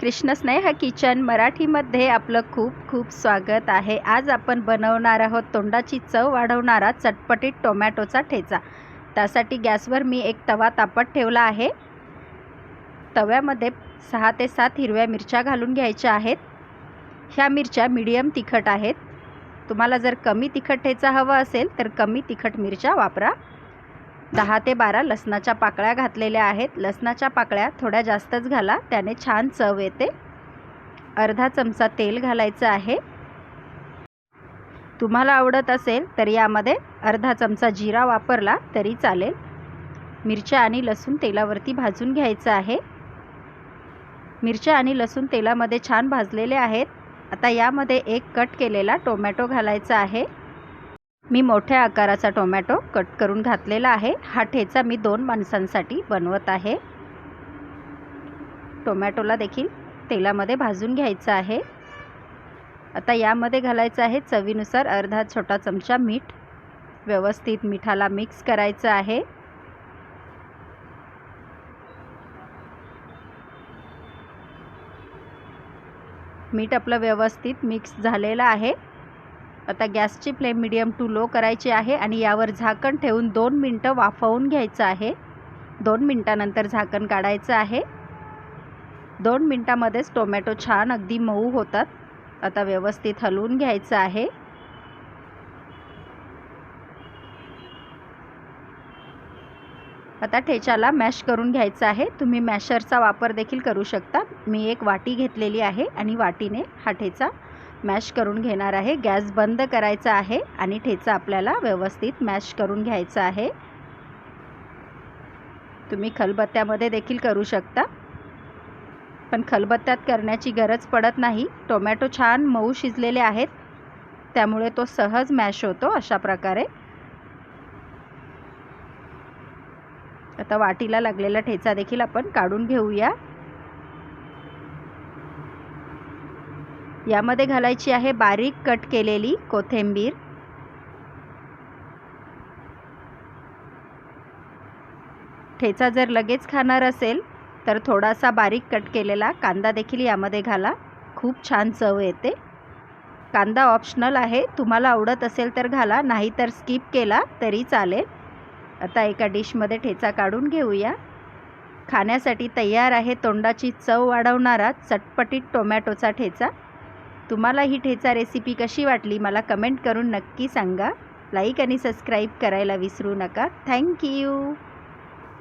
कृष्ण स्नेह किचन मराठीमध्ये आपलं खूप खूप स्वागत आहे. आज आपण बनवणार आहोत तोंडाची चव वाढवणारा चटपटीत टोमॅटोचा ठेचा. त्यासाठी गॅसवर मी एक तवा तापत ठेवला आहे. तव्यामध्ये सहा ते सात हिरव्या मिरच्या घालून घ्यायच्या आहेत. ह्या मिरच्या मीडियम तिखट आहेत. तुम्हाला जर कमी तिखट ठेचा हवा असेल तर कमी तिखट मिरच्या वापरा. दहा ते बारा लसणाच्या पाकळ्या घातलेल्या आहेत. लसणाच्या पाकळ्या थोड्या जास्तच घाला. त्याने छान चव येते. अर्धा चमचा तेल घालायचं आहे. तुम्हाला आवडत असेल तर यामध्ये अर्धा चमचा जिरा वापरला तरी चालेल. मिरच्या आणि लसूण तेलावरती भाजून घ्यायचं आहे. मिरच्या आणि लसूण तेलामध्ये छान भाजलेले आहेत. आता यामध्ये एक कट केलेला टोमॅटो घालायचा आहे. मी मोठ्या आकाराचा टोमॅटो कट करून घातलेला आहे. हा ठेचा मी दोन माणसांसाठी बनवत आहे. टोमॅटोला देखील तेलामध्ये भाजून घ्यायचं आहे. आता यामध्ये घालायचं आहे चवीनुसार अर्धा छोटा चमचा मीठ. व्यवस्थित मिठाला मिक्स करायचं आहे. मीठ आपलं व्यवस्थित मिक्स झालेलं आहे. आता गॅसची फ्लेम मिडियम टू लो करायची आहे आणि यावर झाकण ठेवून दोन मिनटं वाफवून घ्यायचं आहे. दोन मिनटानंतर झाकण काढायचं आहे. दोन मिनटामध्येच टोमॅटो छान अगदी मऊ होतात. आता व्यवस्थित हलवून घ्यायचं आहे. आता ठेच्याला मॅश करून घ्यायचं आहे. तुम्ही मॅशरचा वापर देखील करू शकता. मी एक वाटी घेतलेली आहे आणि वाटीने हा ठेचा मॅश करून घेणार आहे. गॅस बंद करायचा आहे आणि ठेचा आपल्याला व्यवस्थित मॅश करून घ्यायचा आहे. तुम्ही खलबत्त्यामध्ये देखील करू शकता. पण खलबत्त्यात करण्याची गरज पडत नाही. टोमॅटो छान मऊ शिजलेले आहेत. त्यामुळे तो सहज मॅश होतो अशा प्रकारे. आता वाटीला लागलेला ठेचा देखील आपण काढून घेऊया. यामध्ये घालायची आहे बारीक कट केलेली कोथिंबीर. ठेचा जर लगेच खाणार असेल तर थोडासा बारीक कट केलेला कांदा देखील यामध्ये घाला. खूप छान चव येते. कांदा ऑप्शनल आहे. तुम्हाला आवडत असेल तर घाला नाही तर स्किप केला तरी चालेल. आता एका डिशमध्ये ठेचा काढून घेऊया. खाण्यासाठी तयार आहे तोंडाची चव वाढवणारा चटपटीत टोमॅटोचा ठेचा. तुम्हाला ही ठेचा रेसिपी कशी वाटली मला कमेंट करून नक्की सांगा. लाईक आणि सबस्क्राईब करायला विसरू नका. थँक्यू